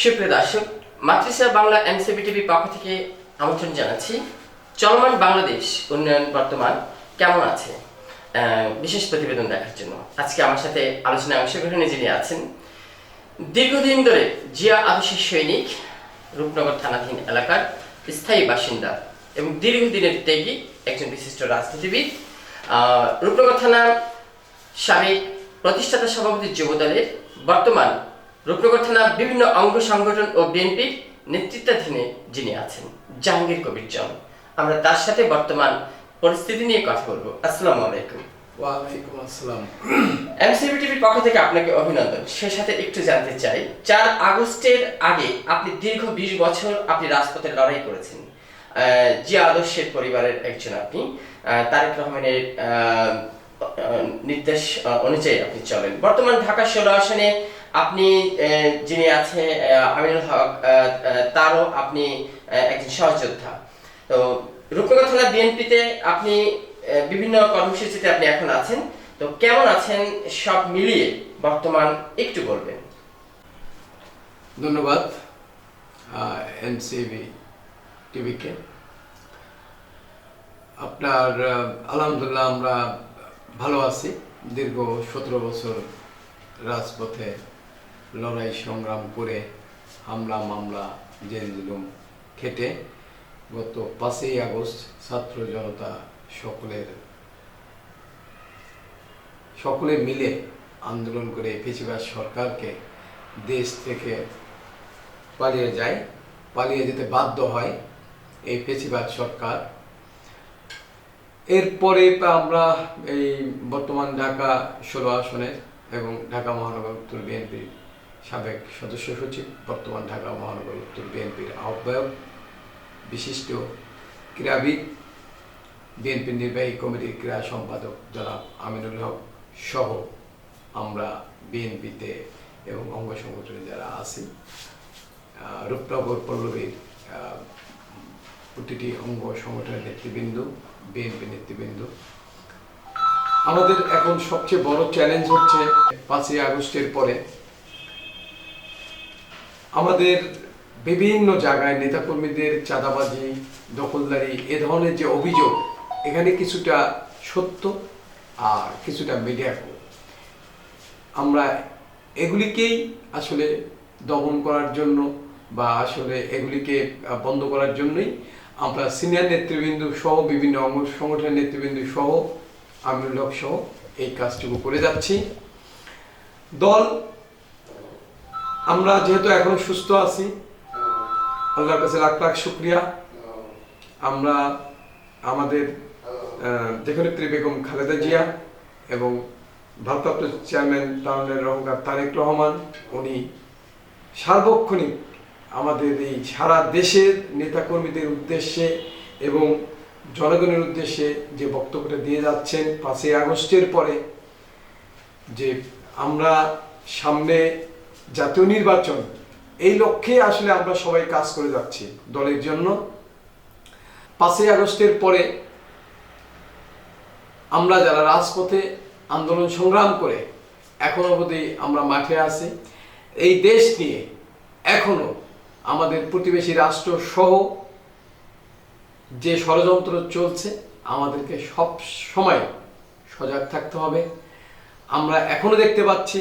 সুপ্রিয় দর্শক মাতৃসা বাংলা এমসিবি টিভির পক্ষ থেকে আমন্ত্রণ জানাচ্ছি। চলমান বাংলাদেশ উন্নয়ন বর্তমান কেমন আছে? বিশেষ প্রতিবেদন দেখার জন্য। আজকে আমার সাথে আলোচনায় অংশগ্রহণে যিনি আছেন, দীর্ঘদিন ধরে জিয়া আদর্শের সৈনিক, রূপনগর থানাধীন এলাকার স্থায়ী বাসিন্দা এবং দীর্ঘদিনের ত্যাগী একজন বিশিষ্ট রাজনীতিবিদ। রূপনগর থানার সাবেক প্রতিষ্ঠাতা সভাপতি যুবদলের বর্তমান রূপনগর থানা বিভিন্ন অঙ্গ সংগঠন ও বিএনপির নেতৃত্বাধীনে যিনি আছেন জাহাঙ্গীর কবির জন আমরা তার সাথে বর্তমান পরিস্থিতি নিয়ে কথা বলব। আসসালামু আলাইকুম। ওয়ালাইকুম আসসালাম। এমসিবি টিভির পক্ষ থেকে আপনাকে অভিনন্দন। সে সাথে একটু জানতে চাই চার আগস্টের আগে আপনি দীর্ঘ বিশ বছর আপনি রাজপথে লড়াই করেছেন। আহ, জিয়া আদর্শের পরিবারের একজন আপনি। তারেক রহমানের নির্দেশ অনুযায়ী আপনি চলেন। বর্তমান ঢাকা ষোলো আসনে আপনি যিনি আছে আমিনুল হক তারও আপনি একজন সহযোদ্ধা। তো রূপনগর বিএনপিতে আপনি বিভিন্ন কর্মসূচিতে আপনি এখন আছেন। তো কেমন আছেন সব মিলিয়ে বর্তমান একটু বলবেন। ধন্যবাদ এনসিবি টিভিকে। আপনার আলহামদুলিল্লাহ আমরা ভালো আছি। দীর্ঘ সতেরো বছর রাজপথে লড়াই, সংগ্রাম করে হামলা, মামলা, জেল, জুলুম খেটে গত পাঁচই আগস্ট ছাত্র জনতা সকলের, সকলে মিলে আন্দোলন করে ফেসিবাদ সরকারকে দেশ থেকে পালিয়ে যায়। পালিয়ে যেতে বাধ্য হয় এই ফেসিবাদ সরকার। এরপরে আমরা এই বর্তমান ঢাকা ষোলো আসনের এবং ঢাকা মহানগর উত্তর বিএনপির সাবেক সদস্য সচিব, বর্তমান ঢাকা মহানগর উত্তর বিএনপির আহ্বায়ক, বিশিষ্ট ক্রীড়াবিদ বিএনপির নির্বাহী কমিটির ক্রীড়া সম্পাদক জনাব আমিনুল হক সহ আমরা বিএনপিতে এবং অঙ্গ সংগঠনে যারা আছি রূপনগর পল্লবীর প্রতিটি অঙ্গ সংগঠনের নেতৃবৃন্দ, বিএনপি নেতৃবৃন্দ। আমাদের এখন সবচেয়ে বড় চ্যালেঞ্জ হচ্ছে পাঁচই আগস্টের পরে আমাদের বিভিন্ন জায়গায় নেতাকর্মীদের চাঁদাবাজি, দখলদারি, এ ধরনের যে অভিযোগ, এখানে কিছুটা সত্য আর কিছুটা মিডিয়া আমরা এগুলিকেই আসলে দমন করার জন্য বা আসলে এগুলিকে বন্ধ করার জন্যই আমরা সিনিয়র নেতৃবৃন্দ সহ, বিভিন্ন অঙ্গ সংগঠনের নেতৃবৃন্দ সহ, আমিনুল হক সহ এই কাজটুকু করে যাচ্ছি। দল আমরা যেহেতু এখন সুস্থ আছি আল্লাহর কাছে লাখ লাখ শুক্রিয়া। আমরা আমাদের আহ, দেশনেত্রী বেগম খালেদা জিয়া এবং ভারপ্রাপ্ত চেয়ারম্যান টাউনের রহমান তারেক রহমান উনি সার্বক্ষণিক আমাদের এই সারা দেশের নেতাকর্মীদের উদ্দেশ্যে এবং জনগণের উদ্দেশ্যে যে বক্তব্যটা দিয়ে যাচ্ছেন পাঁচই আগস্টের পরে যে আমরা সামনে জাতীয় নির্বাচন, এই লক্ষ্যে আসলে আমরা সবাই কাজ করে যাচ্ছি দলের জন্য। পাঁচই আগস্টের পরে আমরা যারা রাজপথে আন্দোলন সংগ্রাম করে এখনও অবধি আমরা মাঠে আছি, এই দেশ নিয়ে এখনও আমাদের প্রতিবেশী রাষ্ট্র সহ যে ষড়যন্ত্র চলছে, আমাদেরকে সব সময় সজাগ থাকতে হবে। আমরা এখনও দেখতে পাচ্ছি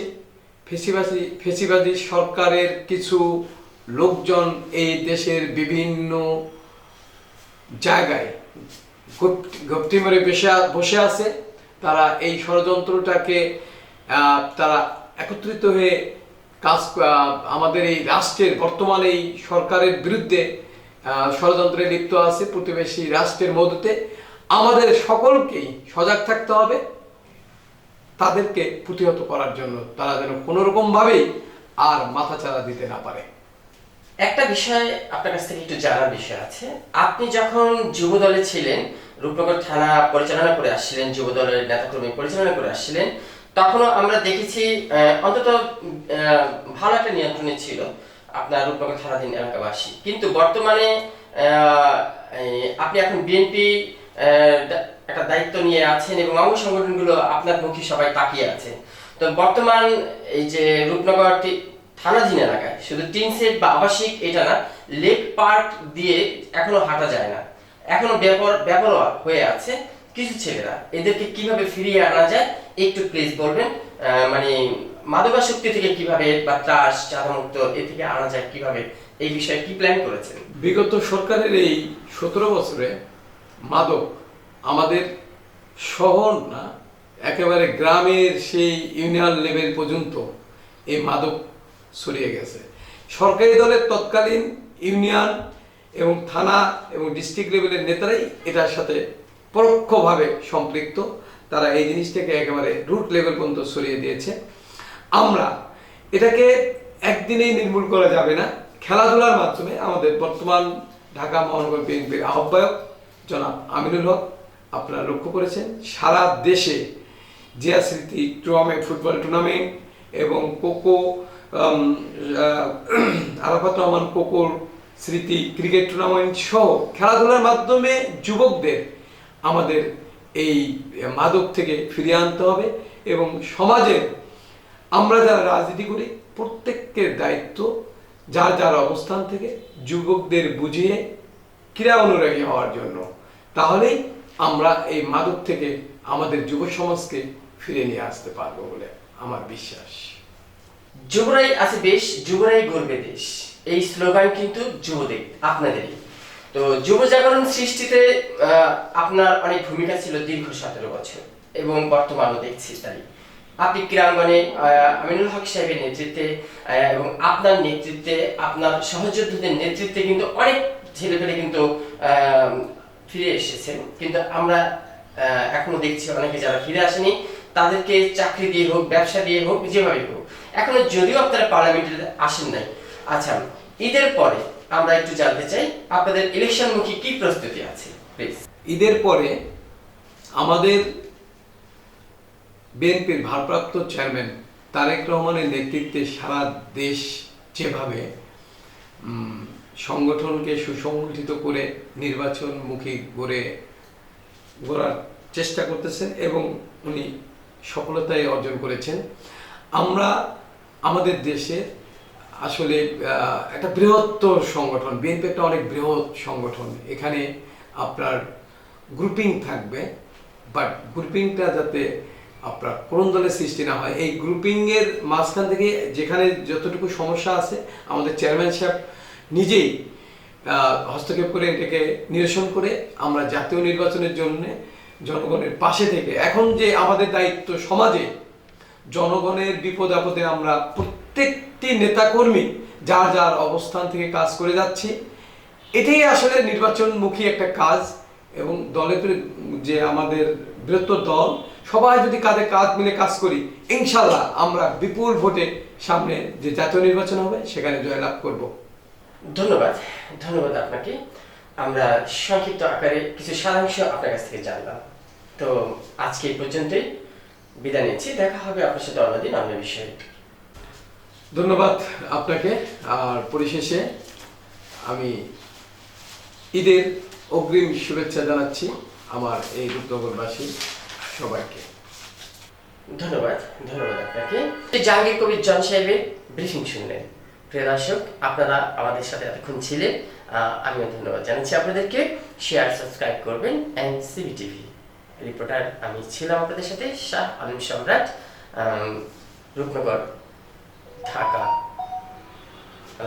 ফেসিবাদী ফেসিবাদী সরকারের কিছু লোকজন এই দেশের বিভিন্ন জায়গায় ঘপটি মেরে বসে আছে। তারা এই ষড়যন্ত্রটাকে তারা একত্রিত হয়ে কাজ আমাদের এই রাষ্ট্রের, বর্তমান এই সরকারের বিরুদ্ধে ষড়যন্ত্রে লিপ্ত আছে প্রতিবেশী রাষ্ট্রের মধ্যে আমাদের সকলকেই সজাগ থাকতে হবে। তাদেরকে প্রতিহত করার জন্য তারা যেন কোনো রকম ভাবেই আর মাথাচাড়া দিতে না পারে। একটা বিষয় আপনার কাছ থেকে একটু জানার বিষয় আছে। আপনি যখন যুব দলে ছিলেন, রূপনগর থানা পরিচালনা করে আসছিলেন যুব দলের নেতাকর্মী পরিচালনা করে আসছিলেন, তখনও আমরা দেখেছি অন্তত ভালো একটা নিয়ন্ত্রণে ছিল আপনার রূপনগর থানাধীন এলাকাবাসী। কিন্তু বর্তমানে আপনি এখন বিএনপি একটা দায়িত্ব নিয়ে আছেন এবং অঙ্গ সংগঠনগুলো আপনার মুখে সবাই তাকিয়ে আছে। তো বর্তমান এই যে রূপনগর থানাধীন এলাকায়, শুধু টিন সেট বা আবাসিক এটা না, লেক পার্ক দিয়ে এখনও হাঁটা যায় না। এখনও ব্যাপারোয়া হয়ে আছে কিছু ছেলেরা। এদেরকে কীভাবে ফিরিয়ে আনা যায়, একটু প্লিজ বলবেন। মানে মাদকাসক্তি থেকে কীভাবে বা ত্রাস, চাঁদামুক্ত, এ থেকে আনা যায় কীভাবে, এই বিষয়ে কি প্ল্যান করেছেন? বিগত সরকারের এই সতেরো বছরে মাদক আমাদের শহর না, একেবারে গ্রামের সেই ইউনিয়ন লেভেল পর্যন্ত এই মাদক ছড়িয়ে গেছে। সরকারি দলের তৎকালীন ইউনিয়ন এবং থানা এবং ডিস্ট্রিক্ট লেভেলের নেতারাই এটার সাথে পরোক্ষভাবে সম্পৃক্ত। তারা এই জিনিসটাকে একেবারে রুট লেভেল পর্যন্ত ছড়িয়ে দিয়েছে। আমরা এটাকে একদিনেই নির্মূল করা যাবে না। খেলাধুলার মাধ্যমে আমাদের বর্তমান ঢাকা মহানগর বিএনপির আহ্বায়ক জনাব আমিনুল হক আপনারা লক্ষ্য করেছেন, সারা দেশে জিয়া স্মৃতি ট্রমে ফুটবল টুর্নামেন্ট এবং কোকো আরাফাত রহমান কোকোর স্মৃতি ক্রিকেট টুর্নামেন্ট সহ খেলাধুলার মাধ্যমে যুবকদের আমাদের এই মাদক থেকে ফিরিয়ে আনতে হবে এবং সমাজে আমরা যারা রাজনীতি করি, প্রত্যেকের দায়িত্ব যার যার অবস্থান থেকে যুবকদের বুঝিয়ে ক্রীড়া অনুরাগী হওয়ার জন্য। তাহলেই আমরা এই মাদক থেকে আমাদের যুব সমাজকে ফিরে নিয়ে আসতে পারব বলে আমার বিশ্বাস। যুবরাই আছে বেশ যুবরাই গর্বে দেশ। এই স্লোগান কিন্তু যুবদের, আপনাদেরই। তো যুব জাগরণ সৃষ্টিতে আপনার অনেক ভূমিকা ছিল দীর্ঘ সতেরো বছর এবং বর্তমানও দেখছি তাই। আপনি ক্রীড়াঙ্গনে আমিনুল হক সাহেবের নেতৃত্বে এবং আপনার নেতৃত্বে, আপনার সহযোদ্ধাদের নেতৃত্বে কিন্তু অনেক ছেলেপেলে কিন্তু ফিরে এসেছেন। কিন্তু আমরা এখনও দেখছি অনেকে যারা ফিরে আসেনি, তাদেরকে চাকরি দিয়ে হোক, ব্যবসা দিয়ে হোক, যেভাবে হোক। এখনও যদিও আপনারা পার্লামেন্টে আসেন নাই। আচ্ছা ঈদের পরে আমরা একটু জানতে চাই, আপনাদের ইলেকশনমুখী কি প্রস্তুতি আছে? প্লিজ ঈদের পরে আমাদের বিএনপির ভারপ্রাপ্ত চেয়ারম্যান তারেক রহমানের নেতৃত্বে সারা দেশ যেভাবে সংগঠনকে সুসংগঠিত করে নির্বাচনমুখী গড়ে গড়ার চেষ্টা করতেছেন এবং উনি সফলতায় অর্জন করেছেন। আমরা আমাদের দেশে আসলে একটা বৃহত্তর সংগঠন, বিএনপি একটা অনেক বৃহৎ সংগঠন। এখানে আপনার গ্রুপিং থাকবে বাট গ্রুপিংটা যাতে আপনার কোরন্দলের সৃষ্টি না হয়, এই গ্রুপিংয়ের মাঝখান থেকে যেখানে যতটুকু সমস্যা আছে, আমাদের চেয়ারম্যান সাহেব নিজেই হস্তক্ষেপ করে এটাকে নিরসন করে আমরা জাতীয় নির্বাচনের জন্য জনগণের পাশে থেকে, এখন যে আমাদের দায়িত্ব সমাজে, জনগণের বিপদ আপদে আমরা প্রত্যেকটি নেতাকর্মী যার যার অবস্থান থেকে কাজ করে যাচ্ছি, এটাই আসলে নির্বাচনমুখী একটা কাজ এবং দলে যে আমাদের বৃহত্তর দল, সবাই যদি কাঁধে কাঁধ মিলে কাজ করি, ইনশাল্লাহ আমরা বিপুল ভোটে সামনে যে জাতীয় নির্বাচন হবে, সেখানে জয়লাভ করব। ধন্যবাদ। ধন্যবাদ আপনাকে। আমরা সংক্ষিপ্ত আকারে কিছু সারাংশ আপনার কাছ থেকে জানলাম। তো আজকে এই পর্যন্তই। বিদায় নিচ্ছি। দেখা হবে আপনার সাথে অন্যদিন অন্য বিষয়ে। ধন্যবাদ আপনাকে। আর পরিশেষে আমি ঈদের অগ্রিম শুভেচ্ছা জানাচ্ছি আমার এই রূপনগরবাসী সবাইকে। ধন্যবাদ। ধন্যবাদ আপনাকে। জাহাঙ্গীর কবির জন সাহেবের ব্রিফিং শুনলেন। প্রিয় দর্শক, আপনারা আমাদের সাথে এতক্ষণ ছিলেন। আমি আমিও ধন্যবাদ জানাচ্ছি আপনাদেরকে। শেয়ার সাবস্ক্রাইব করবেন অ্যান্ড সিবি টিভি। রিপোর্টার আমি ছিলাম আপনাদের সাথে শাহ আলম সম্রাট রূপনগর, ঢাকা।